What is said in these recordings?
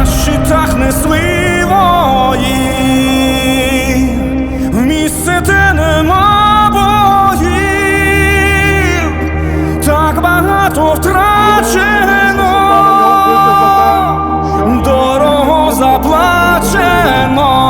на щитах несли вої, в місце, те нема боїв, так багато втрачено, дорого заплачено,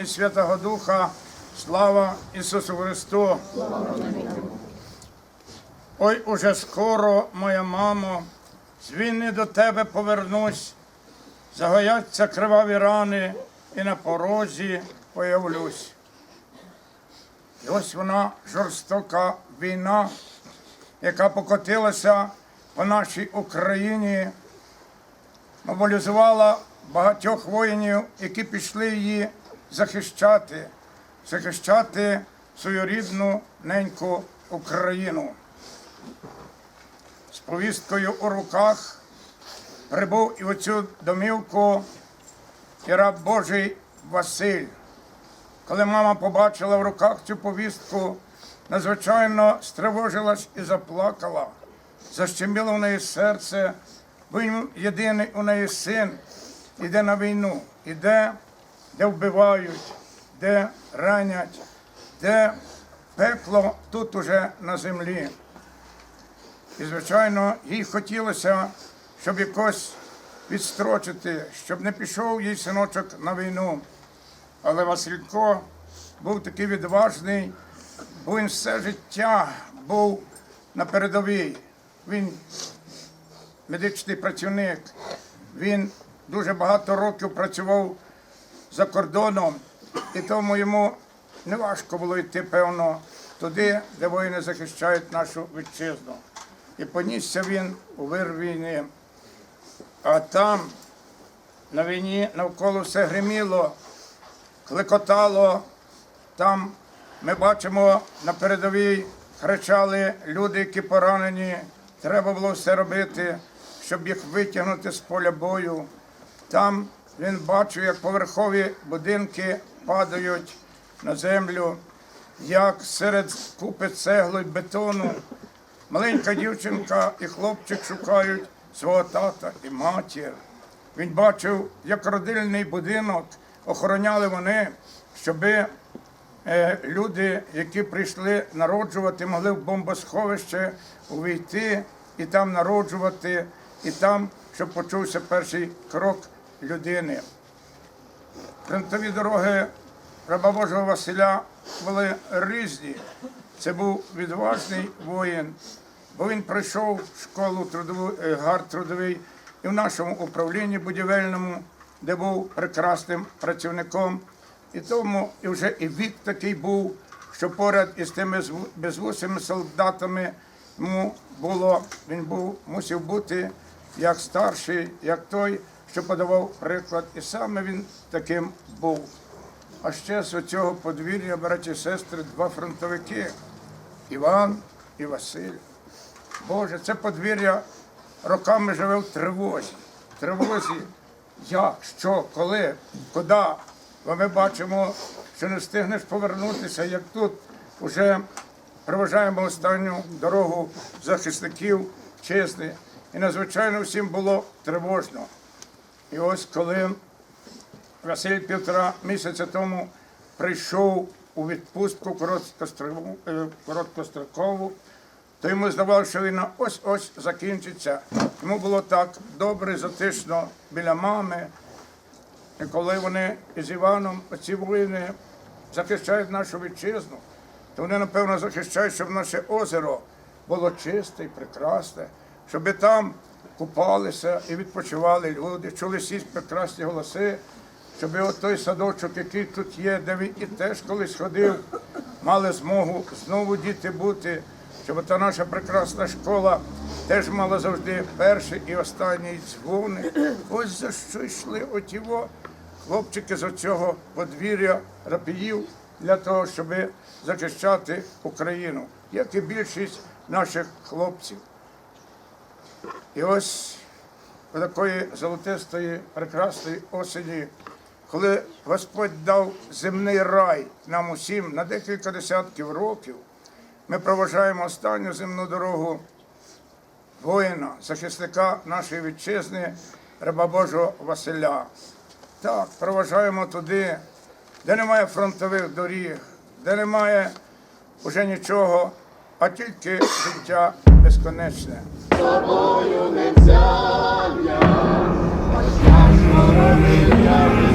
І Святого Духа. Слава Ісусу Христу! Ой, уже скоро, моя мамо, з до тебе повернусь, загояться криваві рани, і на порозі появлюсь. І ось вона жорстока війна, яка покотилася по нашій Україні, мобілізувала багатьох воїнів, які пішли її захищати, захищати свою рідну неньку Україну. З повісткою у руках прибув і в цю домівку і раб Божий Василь. Коли мама побачила в руках цю повістку, надзвичайно стривожилась і заплакала. Защеміло в неї серце, бо єдиний у неї син іде на війну, іде, де вбивають, де ранять, де пекло тут уже на землі. І, звичайно, їй хотілося, щоб якось відстрочити, щоб не пішов їй синочок на війну. Але Василько був такий відважний, бо він все життя був на передовій. Він медичний працівник, він дуже багато років працював за кордоном, і тому йому не важко було йти, певно, туди, де воїни захищають нашу вітчизну. І понісся він у вир війни. А там, на війні, навколо все гриміло, клекотало. Там ми бачимо на передовій кричали люди, які поранені. Треба було все робити, щоб їх витягнути з поля бою. Там він бачив, як поверхові будинки падають на землю, як серед купи цеглу й бетону маленька дівчинка і хлопчик шукають свого тата і матір. Він бачив, як родильний будинок охороняли вони, щоби е, люди, які прийшли народжувати, могли в бомбосховище увійти і там народжувати, і там, щоб почувся перший крок людини. Фронтові дороги раба Божого Василя були різні. Це був відважний воїн, бо він пройшов школу трудову, е, гард трудовий і в нашому управлінні будівельному, де був прекрасним працівником. І тому і вже і вік такий був, що поряд із тими безвусими солдатами йому було, він був, мусив бути як старший, як той, що подавав приклад. І саме він таким був. А ще з цього подвір'я, браті і сестри, два фронтовики Іван і Василь. Боже, це подвір'я роками живе в тривозі. В тривозі, як, що, коли, куди. Бо ми бачимо, що не встигнеш повернутися, як тут вже проважаємо останню дорогу захисників чесних. І надзвичайно всім було тривожно. І ось коли Василь півтора місяця тому прийшов у відпустку короткострокову, е, то йому здавалося, що війна ось-ось закінчиться. Йому було так добре, затишно біля мами. І коли вони із Іваном, оці воїни, захищають нашу вітчизну, то вони, напевно, захищають, щоб наше озеро було чисте і прекрасне, щоб там купалися і відпочивали люди, чули всі прекрасні голоси, щоб от той садочок, який тут є, де він і теж колись ходив, мали змогу знову діти бути, щоб та наша прекрасна школа теж мала завжди перший і останній дзвоник. Ось за що йшли отіво хлопчики з оцього подвір'я рапіїв для того, щоб захищати Україну, як і більшість наших хлопців. І ось у такої золотистої, прекрасної осені, коли Господь дав земний рай нам усім на декілька десятків років, ми проважаємо останню земну дорогу воїна, захисника нашої вітчизни, раба Божого Василя. Так, проважаємо туди, де немає фронтових доріг, де немає уже нічого, а тільки життя безконечне. Тобою не взяв я, ось я зворотив я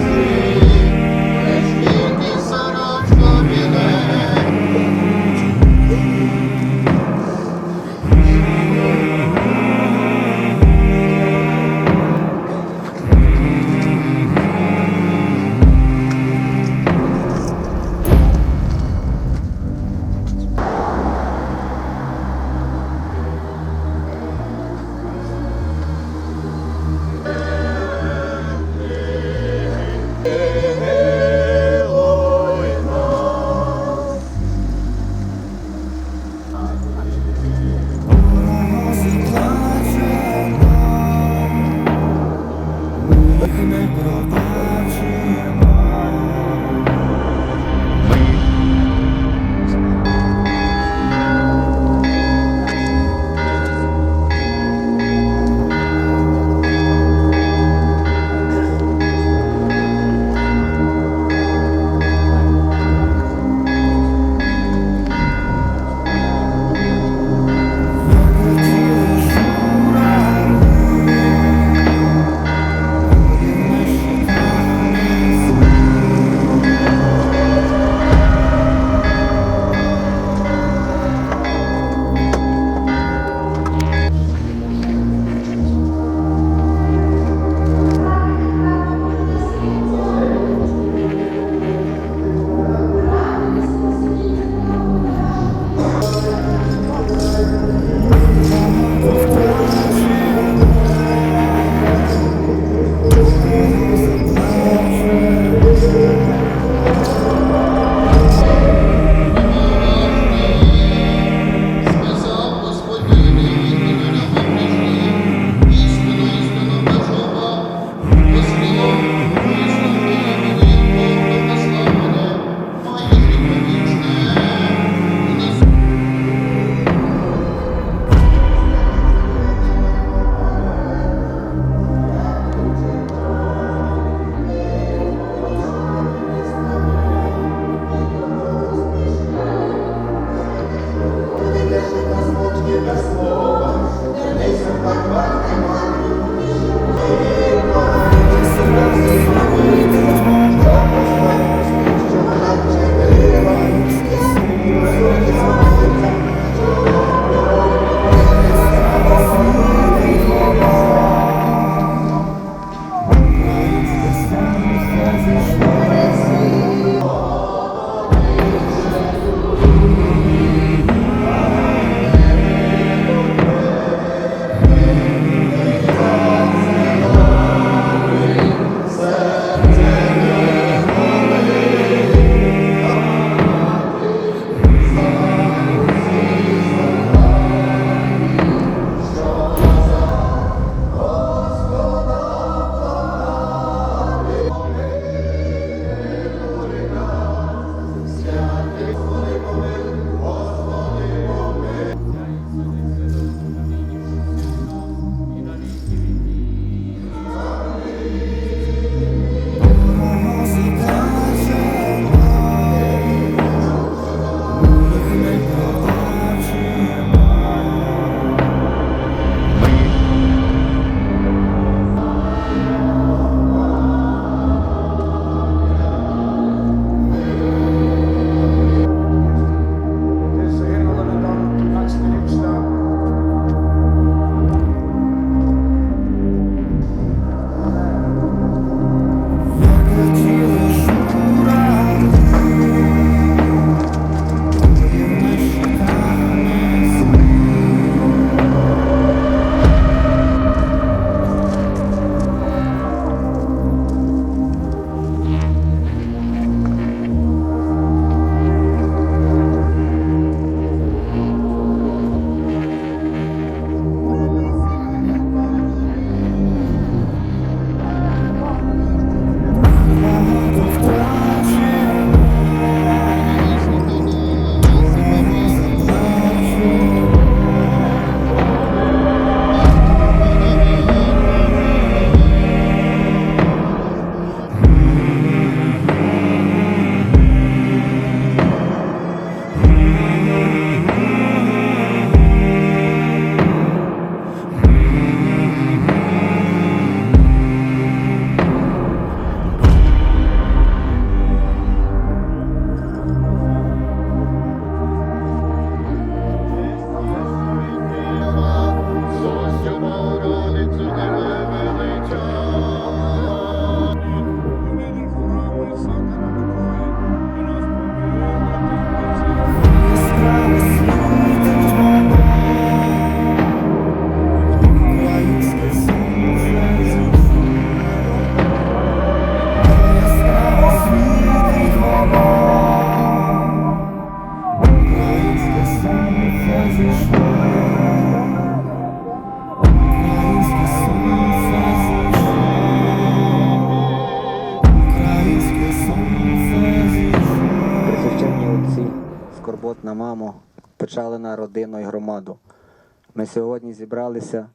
Сьогодні зібралися,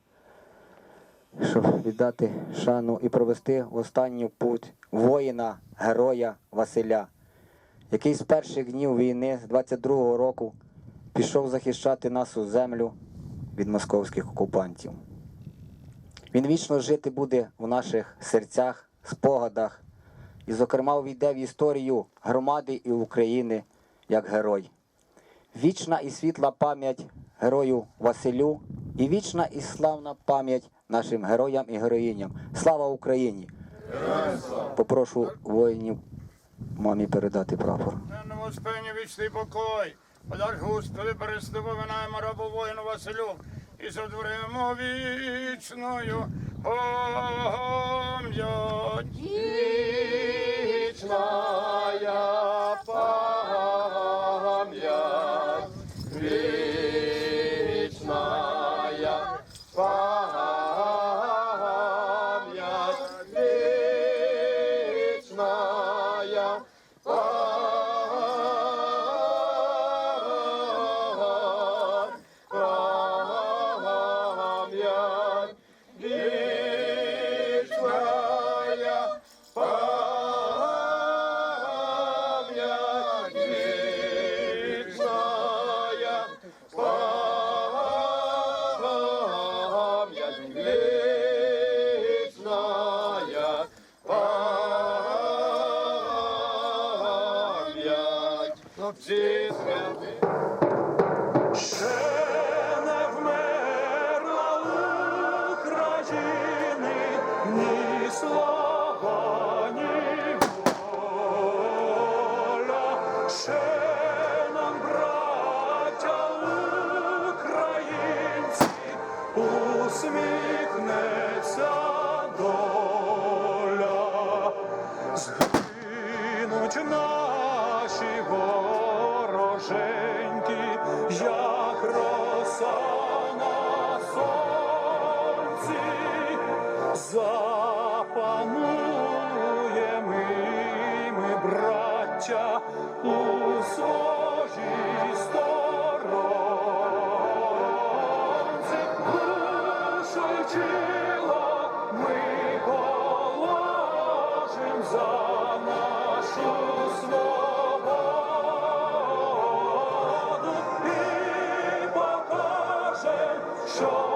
щоб віддати шану і провести в останню путь воїна, героя Василя, який з перших днів війни з 22-го року пішов захищати нашу землю від московських окупантів. Він вічно жити буде в наших серцях, спогадах і, зокрема, увійде в історію громади і України як герой. Вічна і світла пам'ять герою Василю і вічна і славна пам'ять нашим героям і героїням. Слава Україні! Попрошу воїнів мамі передати прапор. Господині вічний покой. Подай, Господи, переступи рабу воїну Василю і сотворимо вічною пам'ять. Отці Ще не вмерла України ні слова, ні воля. Ще нам, браття українці, усміхнеться доля. show.